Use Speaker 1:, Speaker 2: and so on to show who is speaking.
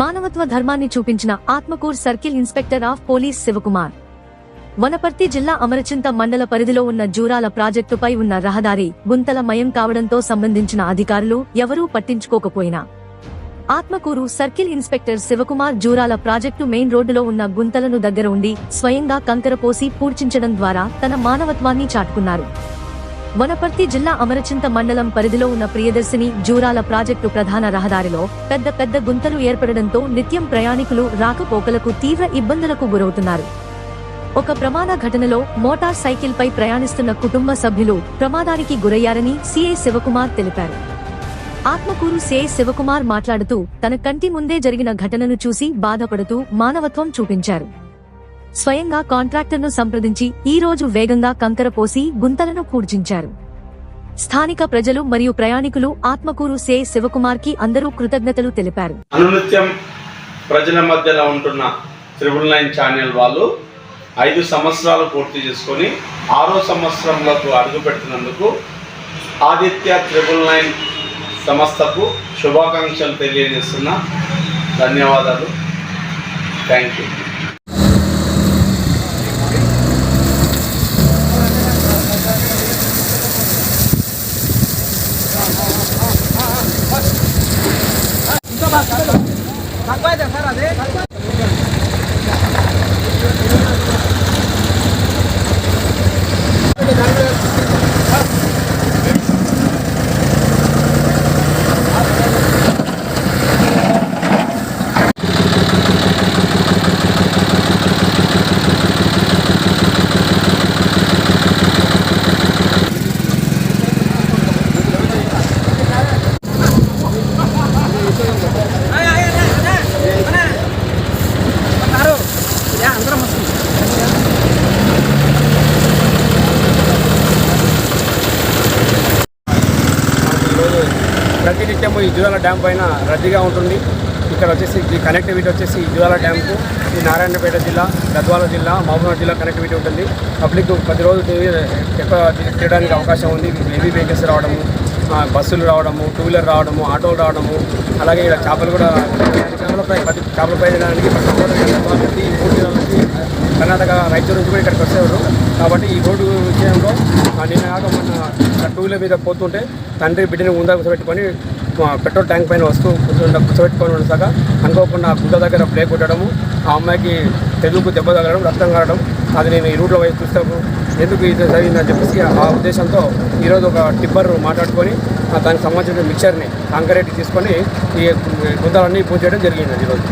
Speaker 1: మానవత్వ ధర్మాన్ని చూపించిన Atmakur circle inspector of police Sivakumar. Wanaparthy జిల్లా అమరచింత మండల పరిధిలో ఉన్న జూరాల ప్రాజెక్టుపై ఉన్న రహదారి గుంతల మయం కావడంతో సంబంధించిన అధికారులు ఎవరూ పట్టించుకోకపోయినా. Atmakur circle inspector Sivakumar Jurala project main రోడ్డులో ఉన్న గుంతలను దగ్గర ఉండి స్వయంగా కంకర పోసి పూడ్చించడం ద్వారా తన మానవత్వాన్ని చాటుకున్నారు. వనపర్తి జిల్లా అమరచింత మండలం పరిధిలో ఉన్న ప్రియదర్శిని జూరాల ప్రాజెక్టు ప్రధాన రహదారిలో పెద్ద పెద్ద గుంతలు ఏర్పడడంతో నిత్యం ప్రయాణికులు రాకపోకలకు తీవ్ర ఇబ్బందులకు గురవుతున్నారు. ఒక ప్రమాద ఘటనలో మోటార్ సైకిల్ పై ప్రయాణిస్తున్న కుటుంబ సభ్యులు ప్రమాదానికి గురయ్యారని సిఐ శివకుమార్ తెలిపారు. ఆత్మకూరు సిఐ శివకుమార్ మాట్లాడుతూ తన కంటి ముందే జరిగిన ఘటనను చూసి బాధపడుతూ మానవత్వం చూపించారు. స్వయంగా కాంట్రాక్టర్ను సంప్రదించి ఈ రోజు వేగంగా కంకర పోసి గుంతలను పూడ్చించారు స్థానిక ప్రజలు మరియు ప్రయాణికులు ఆత్మకూరు సే శివకుమార్కి అందరూ కృతజ్ఞతలు తెలిపారు.
Speaker 2: అనునిత్యం ప్రజల మధ్యలో ఉంటున్న త్రిబుల్ నైన్ ఛానల్ వాళ్ళు ఐదు సంవత్సరాలు పూర్తి చేసుకొని ఆరో సంవత్సరంలోకి అడుగు పెట్టినందుకు ఆదిత్య త్రిబుల్ నైన్ సంస్థకు శుభాకాంక్షలు తెలియజేస్తున్నా. ధన్యవాదాలు. Thank you.
Speaker 3: ఈరోజు ప్రతినిత్యము ఈ జూరాల డ్యామ్ పైన రద్దీగా ఉంటుంది. ఇక్కడ వచ్చేసి ఈ కనెక్టివిటీ వచ్చేసి ఈ డ్యామ్కు ఈ నారాయణపేట జిల్లా గద్వాల జిల్లా మహబూబ్నగర్ జిల్లా కనెక్టివిటీ ఉంటుంది. పబ్లిక్ ప్రతిరోజు రోజు ఎక్కువ తిరగడానికి అవకాశం ఉంది. హెవీ వెహికల్స్ రావడము బస్సులు రావడము టూ వీలర్ రావడము ఆటోలు రావడము అలాగే ఇక్కడ చేపలు కూడా చేపలపై ప్రతి చేపలపై తినడానికి ప్రతి మూడు జిల్లాల నుంచి కర్ణాటక రైతు నుంచి కూడా ఇక్కడికి వచ్చేవారు. కాబట్టి ఈ రోడ్డు విషయంలో నిన్న కాక మొన్న టూ వీలర్ మీద పోతుంటే తండ్రి బిడ్డని ముందా కూర్చోబెట్టుకొని పెట్రోల్ ట్యాంక్ పైన వస్తూ కూర్చుంట కూర్చోబెట్టుకొని ఉండసాక అనుకోకుండా గుడ్డ దగ్గర బ్రేక్ కొట్టడము ఆ అమ్మాయికి తెలుగుకు దెబ్బ తగలడం రక్తం కారడం అది నేను ఈ రూట్లో వైపు చూస్తాను. ఎందుకు ఇది జరిగిందని చెప్పేసి ఆ ఉద్దేశంతో ఈరోజు ఒక టిప్పర్ మాట్లాడుకొని దానికి సంబంధించిన మిక్చర్ని కాంకరేట్ తీసుకొని ఈ గుంతలన్నీ పూజ చేయడం జరిగింది ఈరోజు.